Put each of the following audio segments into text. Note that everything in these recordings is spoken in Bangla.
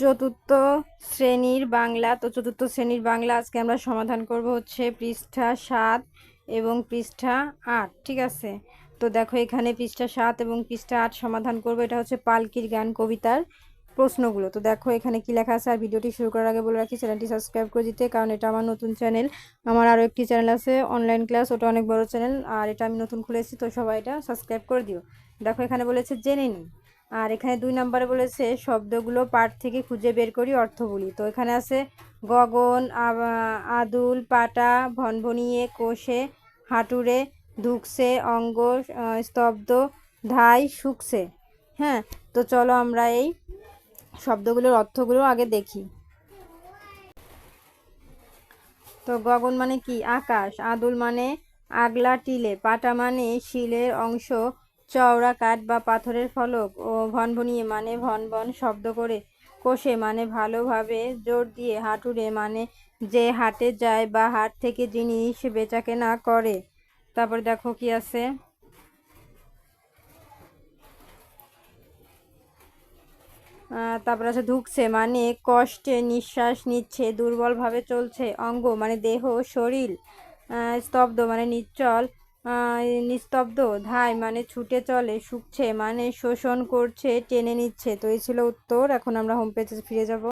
চতুর্থ শ্রেণির বাংলা, তো চতুর্থ শ্রেণির বাংলা আজকে আমরা সমাধান করব হচ্ছে পৃষ্ঠা সাত এবং পৃষ্ঠা আট, ঠিক আছে? তো দেখো এখানে পৃষ্ঠা সাত এবং পৃষ্ঠা আট সমাধান করব, এটা হচ্ছে পালকির গান কবিতার প্রশ্নগুলো। তো দেখো এখানে কি লেখা আছে, আর ভিডিওটি শুরু করার আগে বলে রাখি, চ্যানেলটি সাবস্ক্রাইব করে দিতে, কারণ এটা আমার নতুন চ্যানেল। আমার আরও একটি চ্যানেল আছে, অনলাইন ক্লাস, ওটা অনেক বড় চ্যানেল, আর এটা আমি নতুন খুলেছি তো সবাই এটা সাবস্ক্রাইব করে দিও। দেখো এখানে বলেছে, জেনে নিই। আর এখানে দুই নম্বরে বলেছে, শব্দগুলো পাঠ থেকে খুঁজে বের করি অর্থ বলি তো এখানে আছে, গগন আদুল, পাটা, ভনভনিয়ে, কোষে, হাঁটুরে, ধুকছে, অঙ্গ স্তব্ধ, ধাই, শুকছে। হ্যাঁ তো চলো আমরা এই শব্দগুলোর অর্থগুলো আগে দেখি। তো গগন মানে কি? আকাশ, আদুল মানে আগলা টিলে, পাটা মানে শিলের অংশ চওড়া কাঠ বা পাথরের ফলক ও ভনভনিয়ে মানে ভনভন শব্দ করে কোষে মানে ভালোভাবে জোর দিয়ে হাঁটুরে মানে যে হাটে যায় বা হাট থেকে জিনিস বেচাকেনা করে। তারপরে দেখো কি আছে? তারপর আছে ধুকছে মানে কষ্টে নিঃশ্বাস নিচ্ছে, দুর্বলভাবে চলছে, অঙ্গ মানে দেহ, শরীর স্তব্ধ মানে নিশ্চল নিস্তব্ধ ধাই মানে ছুটে চলে শুকছে মানে শোষণ করছে টেনে নিচ্ছে। তো এই ছিল উত্তর এখন আমরা হোম পেজে ফিরে যাব।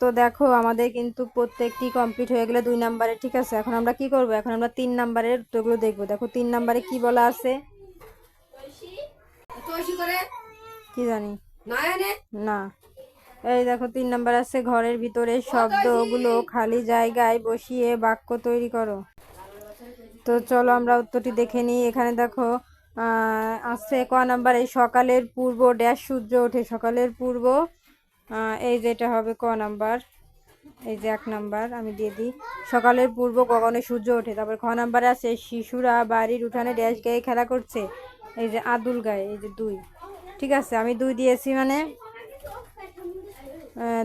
তো দেখো আমাদের কিন্তু প্রত্যেকটি কমপ্লিট হয়ে গেলে দুই নাম্বারে ঠিক আছে? এখন আমরা কি করব? এখন আমরা তিন নাম্বারের উত্তরগুলো দেখব। দেখো তিন নাম্বারে কি বলা আছে? কি জানি? না। এই দেখো তিন নাম্বার আছে ঘরের ভিতরে শব্দগুলো খালি জায়গায় বসিয়ে বাক্য তৈরি করো। তো চলো আমরা উত্তরটি দেখে নিই। এখানে দেখো আসছে ক নাম্বার, এই সকালের পূর্ব ড্যাশ সূর্য ওঠে সকালের পূর্ব। এই যেটা হবে ক নাম্বার, এই যে এক নাম্বার, আমি দিয়ে দিই। সকালের পূর্ব গগনে সূর্য ওঠে, তারপর খ নাম্বারে আছে শিশুরা বাড়ির উঠানে ড্যাশ গায়ে খেলা করছে। এই যে আদুল গায়ে, এই যে দুই। ঠিক আছে, আমি দুই দিয়েছি মানে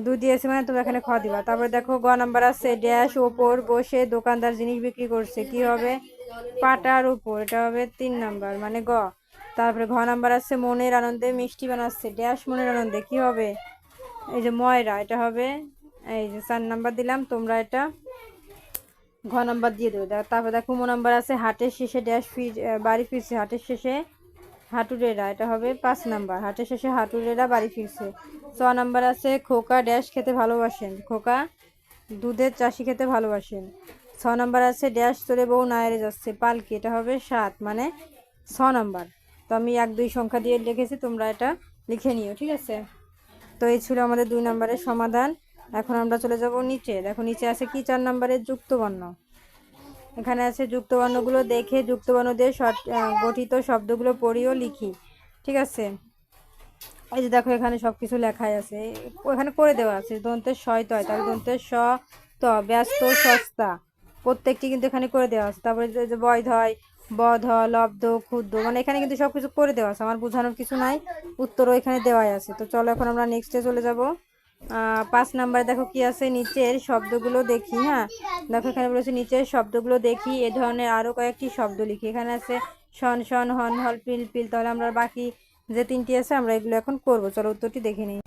দুই দিয়েছি মানে তুমি এখানে খ দিবা। তারপর দেখো, গ নাম্বার আছে ড্যাশ ওপর বসে দোকানদার জিনিস বিক্রি করছে, কি হবে? পাটার উপর, এটা হবে তিন নাম্বার মানে গ। তারপরে ঘ নাম্বার আছে মনের আনন্দে মিষ্টি বানাচ্ছে, ড্যাশ মনের আনন্দে, কি হবে? এই যে ময়রা, এটা হবে, এই যে চার নাম্বার দিলাম, তোমরা এটা ঘ নাম্বার দিয়ে দেবে। তারপরে দেখো মো নাম্বার আছে, হাটের শেষে ড্যাশ ফির বাড়ি ফিরছে, হাটের শেষে হাঁটুরেরা, এটা হবে পাঁচ নাম্বার, হাটের শেষে হাঁটুরেরা বাড়ি ফিরছে। ছ নাম্বার আছে, খোকা ড্যাশ খেতে ভালোবাসেন, খোকা দুধের চাষি খেতে ভালোবাসেন। ছ নাম্বার আছে, ড্যাশ চলে বউ নায়ারে যাচ্ছে, পালকি। এটা হবে সাত মানে ছ নাম্বার। তো আমি এক, দুই সংখ্যা দিয়ে লিখেছি, তোমরা এটা লিখে নিও, ঠিক আছে? তো এই ছিল আমাদের দুই নম্বরের সমাধান। এখন আমরা চলে যাব নিচে। দেখো, নিচে আছে কি? চার নম্বরের যুক্তবর্ণ। এখানে আছে যুক্তবর্ণগুলো দেখে, যুক্তবর্ণ দিয়ে গঠিত শব্দগুলো পড়িও, লিখি, ঠিক আছে? এই যে দেখো, এখানে সব কিছু লেখাই আছে। ওখানে করে দেওয়া আছে, দন্তের শয় তয়। তাহলে দন্তের স, ত, ব্যস্ত সস্তা। প্রত্যেকটি কিন্তু এখানে করে দেওয়া আছে। তারপরে যে- বৈধ হয়, বধ, লব্ধ ক্ষুদ্র মানে এখানে কিন্তু সব কিছু করে দেওয়া আছে। আমার বোঝানোর কিছু নাই, উত্তরও এখানে দেওয়াই আছে। তো চলো এখন আমরা নেক্সটে চলে যাব। পাঁচ নাম্বারে দেখো কি আছে, নিচের শব্দগুলো দেখি হ্যাঁ? দেখো এখানে বলেছে, নিচের শব্দগুলো দেখি, এ ধরনের আরও কয়েকটি শব্দ লিখি। এখানে আছে, শন শন, হন, হল, পিল পিল। তাহলে আমরা বাকি যে তিনটি আছে, আমরা এগুলো এখন করব। চলো উত্তরটি দেখে নিই।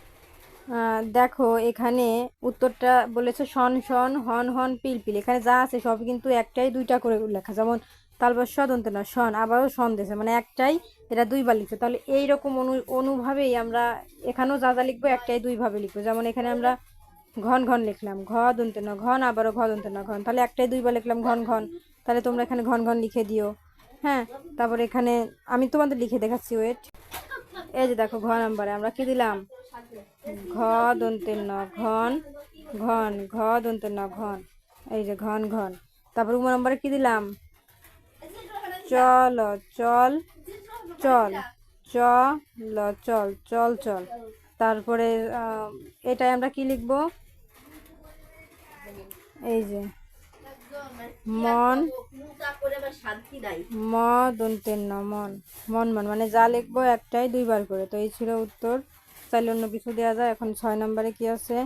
দেখো, এখানে উত্তরটা বলেছে শন শন হন হন, পিল পিল। এখানে যা আছে সব কিন্তু একটাই, দুইটা করে লেখা। যেমন তালবস সদন্ত না শন আবারও শন দিয়েছে। মানে একটাই, এটা দুইবার লিখছে। তাহলে এইরকম অনু, অনুভাবেই আমরা এখানেও যা যা লিখব, একটাই, দুইভাবে লিখব। যেমন, এখানে আমরা ঘন ঘন লিখলাম। ঘ, দন্তে না ঘন, আবারও ঘ, দন্তে না ঘন। তাহলে একটাই, দুইবার লিখলাম, ঘন ঘন। তাহলে তোমরা এখানে ঘন ঘন লিখে দিও। হ্যাঁ তারপর এখানে আমি তোমাদের লিখে দেখাচ্ছি, ওয়েট। এই যে দেখো ঘ নাম্বারে, আমরা কি দিলাম? ঘ দন্তের ন, ঘন ঘন, ঘ দন্তের ন, ঘন। এই যে ঘন ঘন। তারপর উম নম্বরে কি দিলাম? চল চল চল চল চল চল চল। তারপরে এটাই আমরা কি লিখব? এই যে মন। ম দন্তের ন, মন। মন মন মানে যা লিখব একটাই দুইবার করে। তো এই ছিল উত্তর। চাইলে অন্য কিছু দেওয়া যায়। এখন ছয় নম্বরে কি আছে?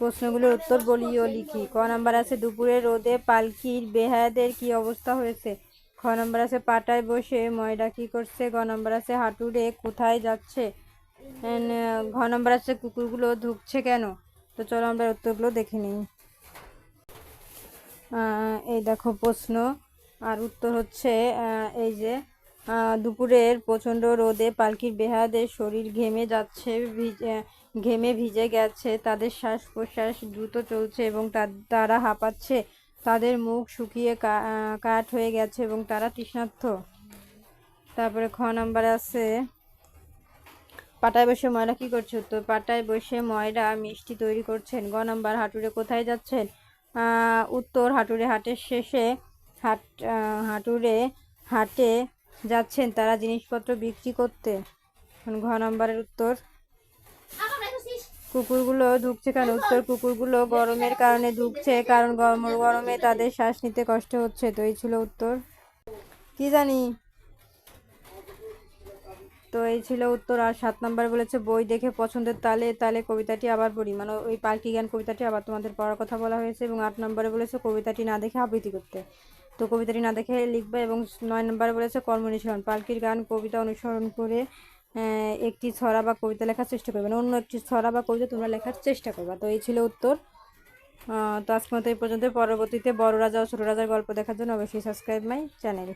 প্রশ্নগুলোর উত্তর বলি ও লিখি। ক নাম্বার আছে, দুপুরে রোদে পালকির বেহায়াদের কি অবস্থা হয়েছে? খ নাম্বার আছে, পাটায় বসে ময়রা কি করছে? গ নাম্বার আছে, হাঁটুরে কোথায় যাচ্ছে? ঘ নম্বর আছে, কুকুরগুলো ধুকছে কেন? তো চলো আমরা উত্তরগুলো দেখে নিই। এই দেখো প্রশ্ন। আর উত্তর হচ্ছে এই যে দুপুরের প্রচণ্ড রোদে পালকির বেহাদের শরীর ঘেমে যাচ্ছে ঘেমে ভিজে গেছে, তাদের শ্বাস প্রশ্বাস দ্রুত চলছে এবং তা- তারা হাঁপাচ্ছে, তাদের মুখ শুকিয়ে কাঠ হয়ে গেছে এবং তারা তৃষ্ণার্থ। তারপরে খ নাম্বারে আছে, পাটায় বসে ময়রা কি করছে? উত্তর, পাটায় বসে ময়রা মিষ্টি তৈরি করছেন। গ নাম্বার, হাঁটুরে কোথায় যাচ্ছেন? উত্তর হাঁটুরে হাটের শেষে হাট হাঁটুরে হাটে যাচ্ছেন তারা জিনিসপত্র বিক্রি করতে। ঘ নাম্বারের উত্তর। কুকুরগুলো ধুকছে কারণ উত্তর, কুকুরগুলো গরমের কারণে ধুকছে, কারণ গরম, গরমে তাদের শ্বাস নিতে কষ্ট হচ্ছে, তো এই ছিল উত্তর। কি জানি? তো এই ছিল উত্তর। আর সাত নাম্বার বলেছে, বই দেখে পছন্দের তালে তালে কবিতাটি আবার পড়ি। মানে ওই পার্কি জ্ঞান কবিতাটি আবার তোমাদের পড়ার কথা বলা হয়েছে এবং আট নম্বরে বলেছে, কবিতাটি না দেখে আবৃত্তি করতে। তো কবিতাটি না দেখে লিখবে এবং নয় নম্বরে বলেছে কর্ম অনুসরণ পালকির গান কবিতা অনুসরণ করে একটি ছড়া বা কবিতা লেখার চেষ্টা করবে। মানে অন্য একটি ছড়া বা কবিতা তোমরা লেখার চেষ্টা করবে। তো এই ছিল উত্তর। তো আজকের মতো এই পর্যন্ত পরবর্তীতে বড় রাজা ও ছোট রাজার গল্প দেখার জন্য অবশ্যই সাবস্ক্রাইব মাই চ্যানেল